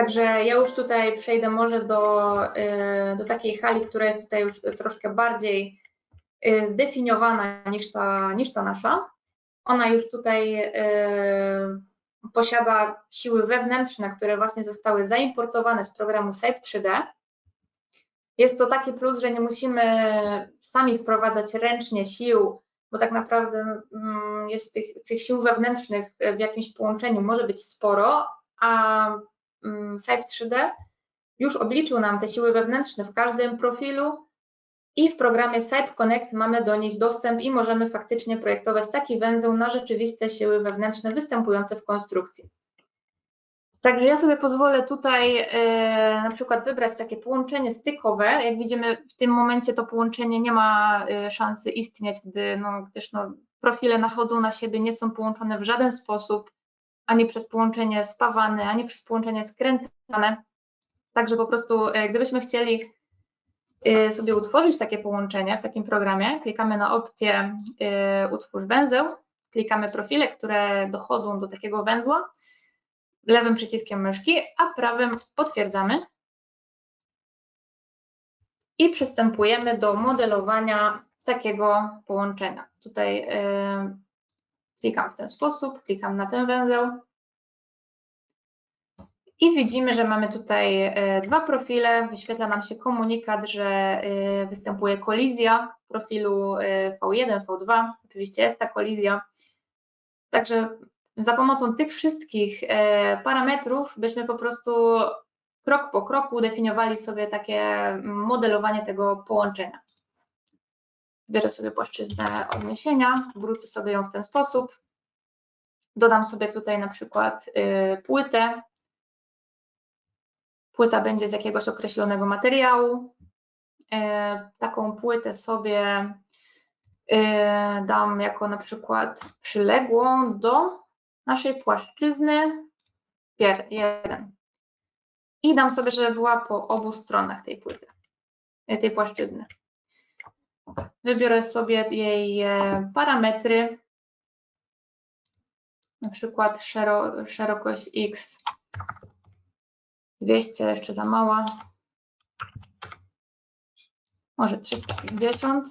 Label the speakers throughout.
Speaker 1: Także ja już tutaj przejdę może do, y, do takiej hali, która jest tutaj już troszkę bardziej y, zdefiniowana niż ta, niż ta nasza. Ona już tutaj y, posiada siły wewnętrzne, które właśnie zostały zaimportowane z programu SAPE 3D. Jest to taki plus, że nie musimy sami wprowadzać ręcznie sił, bo tak naprawdę mm, jest tych, tych sił wewnętrznych w jakimś połączeniu może być sporo, a mm, SAPE 3D już obliczył nam te siły wewnętrzne w każdym profilu i w programie SAPE Connect mamy do nich dostęp i możemy faktycznie projektować taki węzeł na rzeczywiste siły wewnętrzne występujące w konstrukcji. Także ja sobie pozwolę tutaj e, na przykład wybrać takie połączenie stykowe. Jak widzimy, w tym momencie to połączenie nie ma e, szansy istnieć, gdy, no, gdyż no, profile nachodzą na siebie, nie są połączone w żaden sposób, ani przez połączenie spawane, ani przez połączenie skręcane. Także po prostu, e, gdybyśmy chcieli sobie utworzyć takie połączenie w takim programie, klikamy na opcję utwórz węzeł, klikamy profile, które dochodzą do takiego węzła lewym przyciskiem myszki, a prawym potwierdzamy. I przystępujemy do modelowania takiego połączenia. Tutaj klikam w ten sposób, klikam na ten węzeł. I widzimy, że mamy tutaj yy, dwa profile. Wyświetla nam się komunikat, że yy, występuje kolizja profilu V1, V2. Oczywiście jest ta kolizja. Także za pomocą tych wszystkich e, parametrów byśmy po prostu krok po kroku definiowali sobie takie modelowanie tego połączenia. Biorę sobie płaszczyznę odniesienia, wrócę sobie ją w ten sposób. Dodam sobie tutaj na przykład e, płytę. Płyta będzie z jakiegoś określonego materiału. E, taką płytę sobie dam jako na przykład przyległą do naszej płaszczyzny jeden. I dam sobie, żeby była po obu stronach tej płyty, tej płaszczyzny. Wybiorę sobie jej e, parametry, na przykład szerokość x 200, jeszcze za mała, może 350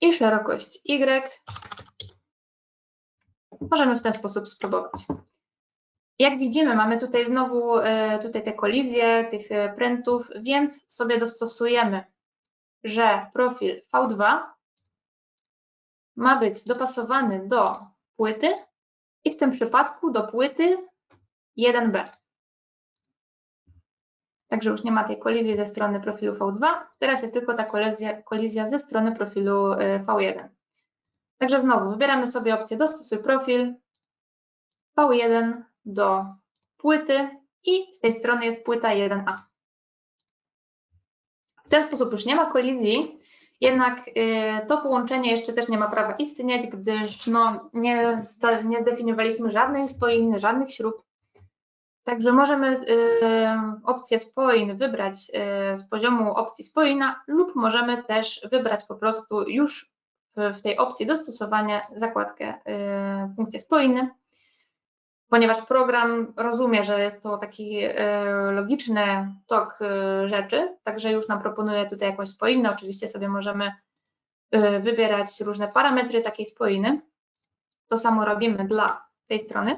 Speaker 1: i szerokość y. Możemy w ten sposób spróbować. Jak widzimy, mamy tutaj znowu e, tutaj te kolizje tych e, prętów, więc sobie dostosujemy, że profil V2 ma być dopasowany do płyty i w tym przypadku do płyty 1B. Także już nie ma tej kolizji ze strony profilu V2, teraz jest tylko ta kolizja, kolizja ze strony profilu e, V1. Także znowu wybieramy sobie opcję dostosuj profil V1 do płyty i z tej strony jest płyta 1A. Ten sposób już nie ma kolizji, jednak y, to połączenie jeszcze też nie ma prawa istnieć, gdyż no, nie, nie zdefiniowaliśmy żadnej spoiny, żadnych śrub. Także możemy y, opcję spoin wybrać y, z poziomu opcji spoina lub możemy też wybrać po prostu już w tej opcji dostosowania zakładkę funkcję spójny, ponieważ program rozumie, że jest to taki y, logiczny tok y, rzeczy, także już nam proponuje tutaj jakąś spoinę. Oczywiście sobie możemy wybierać różne parametry takiej spoiny. To samo robimy dla tej strony.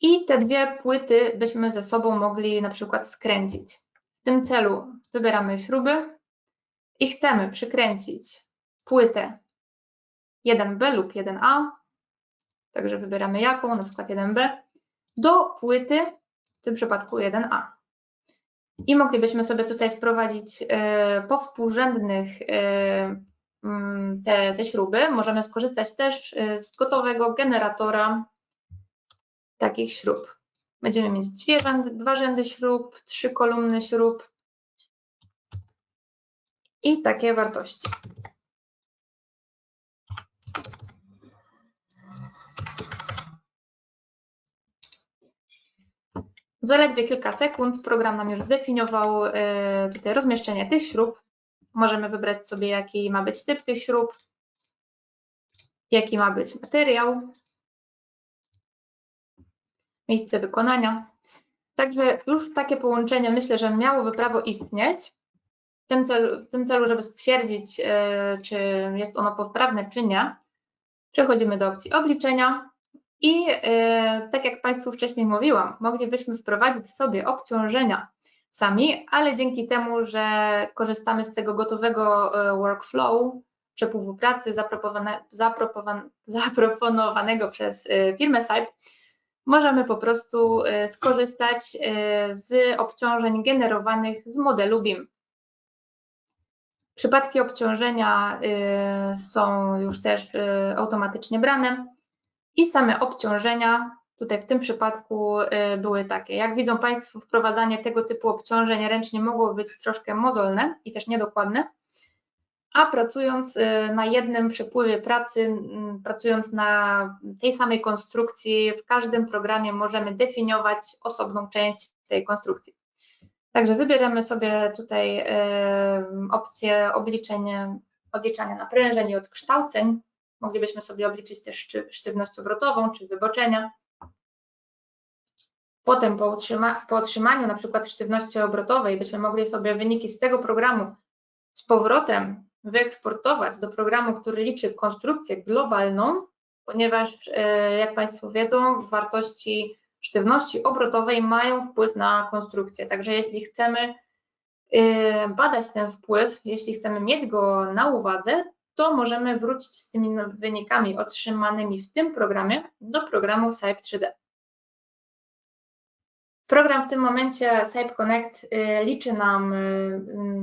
Speaker 1: I te dwie płyty byśmy ze sobą mogli na przykład skręcić. W tym celu wybieramy śruby, i chcemy przykręcić płytę 1B lub 1A, także wybieramy jaką, na przykład 1B, do płyty, w tym przypadku 1A. I moglibyśmy sobie tutaj wprowadzić e, po współrzędnych e, mm, te, te śruby. Możemy skorzystać też e, z gotowego generatora takich śrub. Będziemy mieć dwie rzędy, dwa rzędy śrub, trzy kolumny śrub, i takie wartości. Zaledwie kilka sekund program nam już zdefiniował e, tutaj rozmieszczenie tych śrub. Możemy wybrać sobie, jaki ma być typ tych śrub, jaki ma być materiał. miejsce wykonania. Także już takie połączenie myślę, że miałoby prawo istnieć. W tym celu, w tym celu żeby stwierdzić, e, czy jest ono poprawne, czy nie, przechodzimy do opcji obliczenia i e, tak jak Państwu wcześniej mówiłam, moglibyśmy wprowadzić sobie obciążenia sami, ale dzięki temu, że korzystamy z tego gotowego e, workflow, przepływu pracy zaproponowanego przez firmę Sype, możemy po prostu skorzystać z obciążeń generowanych z modelu BIM. Przypadki obciążenia są już też automatycznie brane i same obciążenia tutaj w tym przypadku y, były takie. Jak widzą Państwo, wprowadzanie tego typu obciążeń ręcznie mogło być troszkę mozolne i też niedokładne, a pracując na jednym przepływie pracy, pracując na tej samej konstrukcji, w każdym programie możemy definiować osobną część tej konstrukcji. Także wybierzemy sobie tutaj opcję obliczenia, obliczania naprężeń i odkształceń. Moglibyśmy sobie obliczyć też sztywność obrotową czy wyboczenia. Potem po, utrzyma, po otrzymaniu na przykład sztywności obrotowej byśmy mogli sobie wyniki z tego programu z powrotem wyeksportować do programu, który liczy konstrukcję globalną, ponieważ e, jak Państwo wiedzą, wartości sztywności obrotowej mają wpływ na konstrukcję. Także jeśli chcemy y, badać ten wpływ, jeśli chcemy mieć go na uwadze, to możemy wrócić z tymi wynikami otrzymanymi w tym programie do programu SAIP 3D. Program w tym momencie SAIP Connect y, liczy nam y,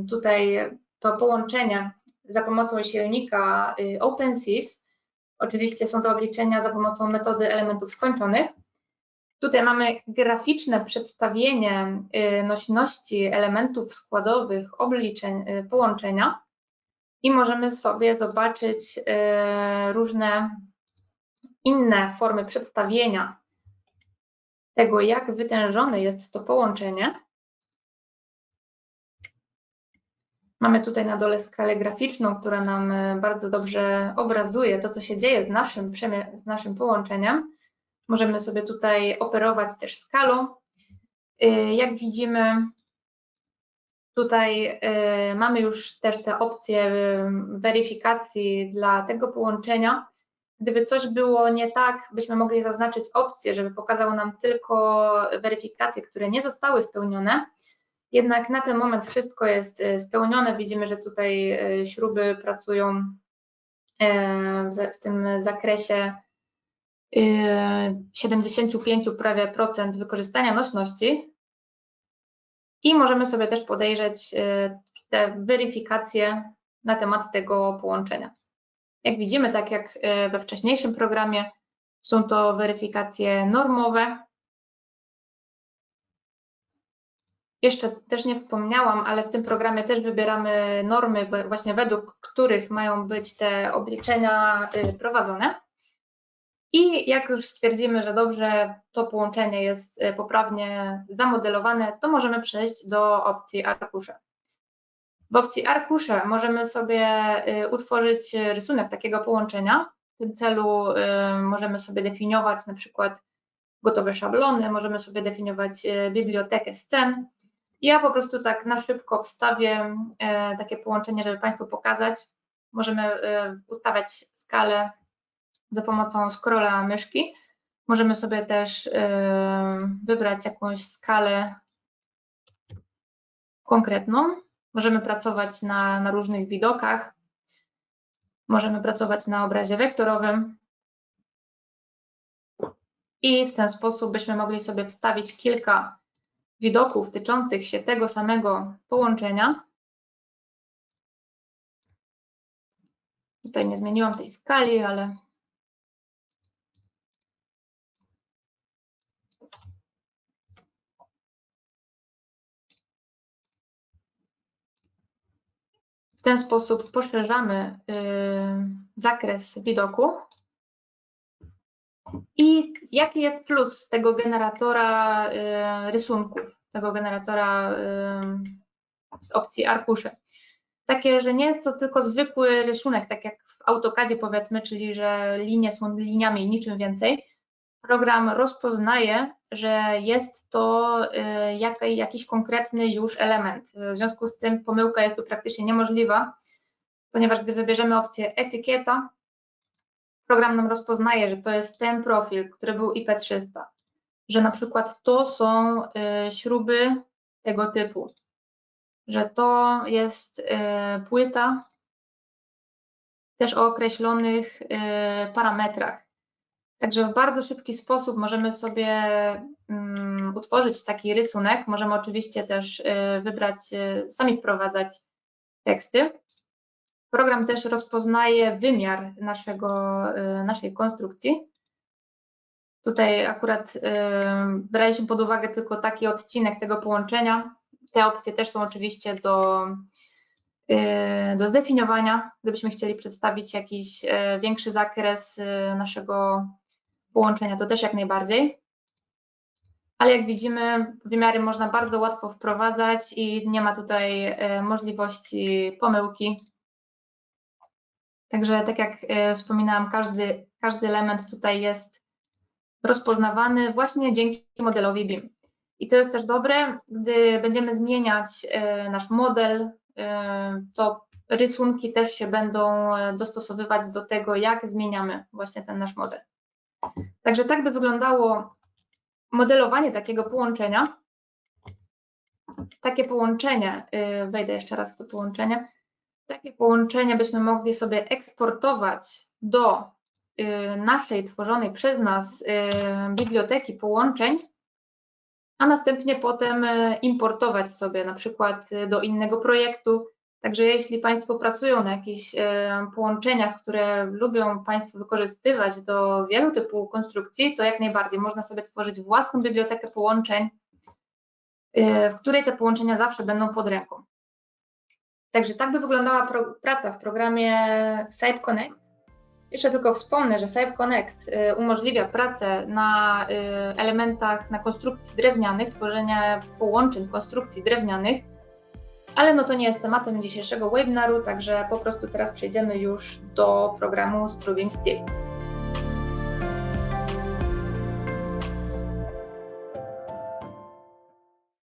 Speaker 1: tutaj to połączenie za pomocą silnika OpenSys. Oczywiście są to obliczenia za pomocą metody elementów skończonych. Tutaj mamy graficzne przedstawienie y, nośności elementów składowych obliczeń y, połączenia i możemy sobie zobaczyć y, różne inne formy przedstawienia tego, jak wytężone jest to połączenie. Mamy tutaj na dole skalę graficzną, która nam bardzo dobrze obrazuje to, co się dzieje z naszym, z naszym połączeniem. Możemy sobie tutaj operować też skalą. Y, jak widzimy, tutaj y, mamy już też te opcje y, weryfikacji dla tego połączenia. Gdyby coś było nie tak, byśmy mogli zaznaczyć opcję, żeby pokazało nam tylko weryfikacje, które nie zostały spełnione. Jednak na ten moment wszystko jest spełnione. Widzimy, że tutaj śruby pracują w tym zakresie 75 prawie procent wykorzystania nośności i możemy sobie też podejrzeć y, te weryfikacje na temat tego połączenia. Jak widzimy, tak jak y, we wcześniejszym programie, są to weryfikacje normowe. Jeszcze też nie wspomniałam, ale w tym programie też wybieramy normy, właśnie według których mają być te obliczenia y, prowadzone. I jak już stwierdzimy, że dobrze to połączenie jest e, poprawnie zamodelowane, to możemy przejść do opcji arkusze. W opcji arkusze możemy sobie e, utworzyć rysunek takiego połączenia. W tym celu e, możemy sobie definiować na przykład gotowe szablony, możemy sobie definiować bibliotekę scen. Ja po prostu tak na szybko wstawię takie połączenie, żeby Państwu pokazać. Możemy ustawiać skalę za pomocą scrolla myszki. Możemy sobie też wybrać jakąś skalę konkretną. Możemy pracować na, na różnych widokach. Możemy pracować na obrazie wektorowym. I w ten sposób byśmy mogli sobie wstawić kilka widoków tyczących się tego samego połączenia. Tutaj nie zmieniłam tej skali, ale W ten sposób poszerzamy y, zakres widoku. I jaki jest plus tego generatora y, rysunków, tego generatora y, z opcji arkusze? Takie, że nie jest to tylko zwykły rysunek, tak jak w AutoCADzie powiedzmy, czyli że linie są liniami i niczym więcej. Program rozpoznaje, że jest to y, jak, jakiś konkretny już element. W związku z tym pomyłka jest tu praktycznie niemożliwa, ponieważ gdy wybierzemy opcję etykieta, program nam rozpoznaje, że to jest ten profil, który był IP300, że na przykład to są y, śruby tego typu, że to jest y, płyta też o określonych parametrach. Także w bardzo szybki sposób możemy sobie um, utworzyć taki rysunek. Możemy oczywiście też y, wybrać, y, sami wprowadzać teksty. Program też rozpoznaje wymiar naszego, naszej konstrukcji. Tutaj akurat braliśmy pod uwagę tylko taki odcinek tego połączenia. Te opcje też są oczywiście do Y, do zdefiniowania, gdybyśmy chcieli przedstawić jakiś y, większy zakres y, naszego połączenia, to też jak najbardziej. Ale jak widzimy, wymiary można bardzo łatwo wprowadzać i nie ma tutaj możliwości pomyłki. Także tak jak wspominałam, każdy, każdy element tutaj jest rozpoznawany właśnie dzięki modelowi BIM. I co jest też dobre, gdy będziemy zmieniać nasz model, to rysunki też się będą e, dostosowywać do tego, jak zmieniamy właśnie ten nasz model. Także tak by wyglądało modelowanie takiego połączenia. Takie połączenie, y, wejdę jeszcze raz w to połączenie, takie połączenie byśmy mogli sobie eksportować do y, naszej tworzonej przez nas y, biblioteki połączeń, a następnie potem importować sobie na przykład do innego projektu. Także jeśli Państwo pracują na jakichś e, połączeniach, które lubią Państwo wykorzystywać do wielu typów konstrukcji, to jak najbardziej można sobie tworzyć własną bibliotekę połączeń, w której te połączenia zawsze będą pod ręką. Także tak by wyglądała praca w programie Site Connect. Jeszcze tylko wspomnę, że Site Connect y, umożliwia pracę na elementach, na konstrukcji drewnianych, tworzenie połączeń konstrukcji drewnianych, ale no to nie jest tematem dzisiejszego webinaru, także po prostu teraz przejdziemy już do programu Struvim Steel.